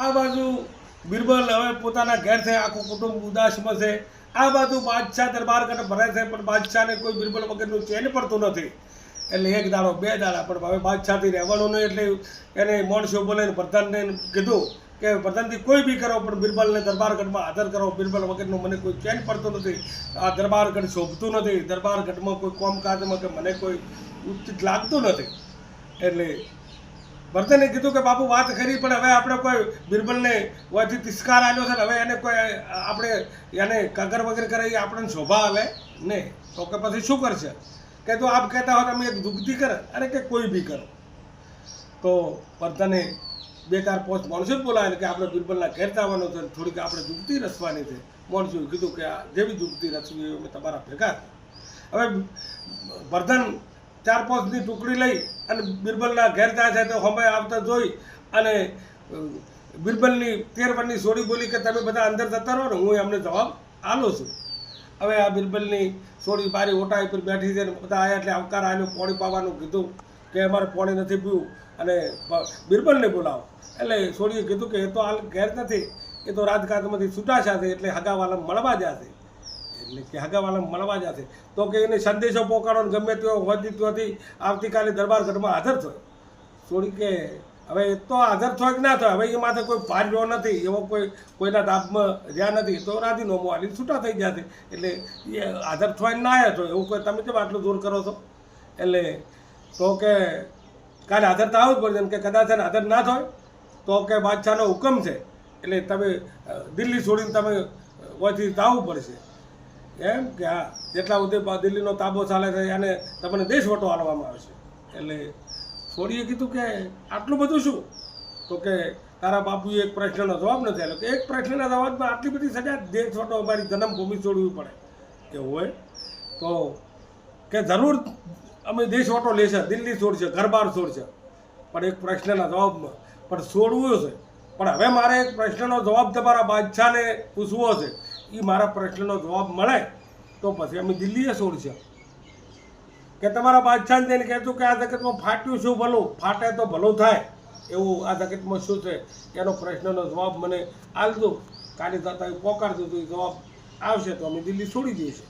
આ બાજુ બિરબલ હવે પોતાના ઘેર છે, આખું કુટુંબ ઉદાસમાં છે. આ બાજુ બાદશાહ દરબાર કરે ભરે છે, પણ બાદશાહને કોઈ બિરબલ વગરનું ચેન પડતું નથી. એટલે એક દાડો, બે દાડા, પણ હવે બાદશાહથી રહેવાનું નહીં, એટલે એને મોણસો બોલાવીને પ્રધાનને કીધું કે પ્રધાનથી કોઈ બી કરો, પણ બિરબલને દરબારગઢમાં હાજર કરો. બિરબલ વગરનું મને કોઈ ચેન પડતું નથી. આ દરબારગઢ શોભતું નથી. દરબારગઢમાં કોઈ કોમકાજમાં કે મને કોઈ ઉચિત લાગતું નથી. એટલે ભરતને કીધું કે, બાપુ, વાત કરી, પણ હવે આપણે કોઈ બિરબલને વાથી તિસ્કાર આવ્યો છે હવે એને કોઈ, આપણે એને કગર વગર કરાવી આપણને શોભા આવે નહીં. તો કે પછી શું કરશે? કે તો આપ કહેતા હો તમે એક દુગતી કરે, અરે કે કોઈ બી કરો. તો ભરતને બેકાર પોસ્ટ માણસો જ બોલાવે કે, આપણે બિરબલના ઘેર જવાનું છે, થોડીક આપણે દુગતી રચવાની છે. માણસોએ કીધું કે, આ જેવી દુગતી રસવી અમે તમારા ભેગા હવે વર્ધન ચાર પાંચની ટુકડી લઈ અને બિરબલના ઘેર જાય છે તો હમે આવતા જોઈ અને બિરબલની પરની સોડી બોલી કે તમે બધા અંદર જતા રહો ને, હું એમને જવાબ આલો છું. હવે આ બિરબલની સોડી બારી ઓટા ઉપર બેઠી છે બધા આવ્યા એટલે આવકાર આવીને પોણી પાવાનું કીધું કે અમારે પોણી નથી પીવું અને બિરબલને બોલાવો. એટલે સોડીએ કીધું કે એ તો હાલ ઘેર નથી, એ તો રાજઘાટમાંથી છૂટા છે એટલે હગાવાલા મળવા જશે એટલે કે હગાવાલા મળવા જશે. તો કે એને સંદેશો પોકાડો ગમે તેઓ હોતી ત્યાંથી આવતીકાલે દરબારગઢમાં હાજર થયો. થોડી કે હવે એ તો હાજર થયો કે ના થયો? હવે એ માથે કોઈ ભાર નથી, એવો કોઈ, કોઈના દાબમાં રહ્યા નથી. તો રાજીનામું આલી છૂટા થઈ જશે એટલે એ હાજર થયો ના આવ્યા છો એવું કોઈ, તમે કેમ આટલું દૂર કરો છો? એટલે તો કે કાલે હાજર તો આવવું જ પડશે કે કદાચ હાજર ના થાય, તો કે બાદશાહનો હુકમ છે. એટલે તમે દિલ્હી છોડીને તમે વચ્ચે આવવું પડશે. એમ કે હા, જેટલા સુધી દિલ્હીનો તાબો ચાલે છે એને તમને દેશ વટો આલવામાં આવશે એટલે છોડીએ કીધું કે આટલું બધું શું? તો કે તારા બાપુએ એક પ્રશ્નનો જવાબ નથી આપ્યો. કે એક પ્રશ્નના જવાબમાં આટલી બધી સજા દેશ વટો અમારી જન્મભૂમિ છોડવી પડે. કે હોય? તો કે જરૂર અમે દેશવટો લેશે દિલ્હી છોડશે ઘર બહાર છોડશે. પણ એક પ્રશ્નના જવાબમાં, પણ છોડવું છે. પણ હવે મારે એક પ્રશ્નનો જવાબ તમારા બાદશાહને પૂછવો છે. એ મારા પ્રશ્નનો જવાબ મળે તો પછી અમે દિલ્હીએ છોડશે. કે તમારા બાદશાહ તેને કહેતું કે આ જગતમાં ફાટ્યું શું ભલું? ફાટે તો ભલું થાય. એવું આ જગતમાં શું છે? એનો પ્રશ્નનો જવાબ મને આલજો. કાલે પોકારજો તો એ જવાબ આવશે તો અમે દિલ્હી છોડી દઈશું.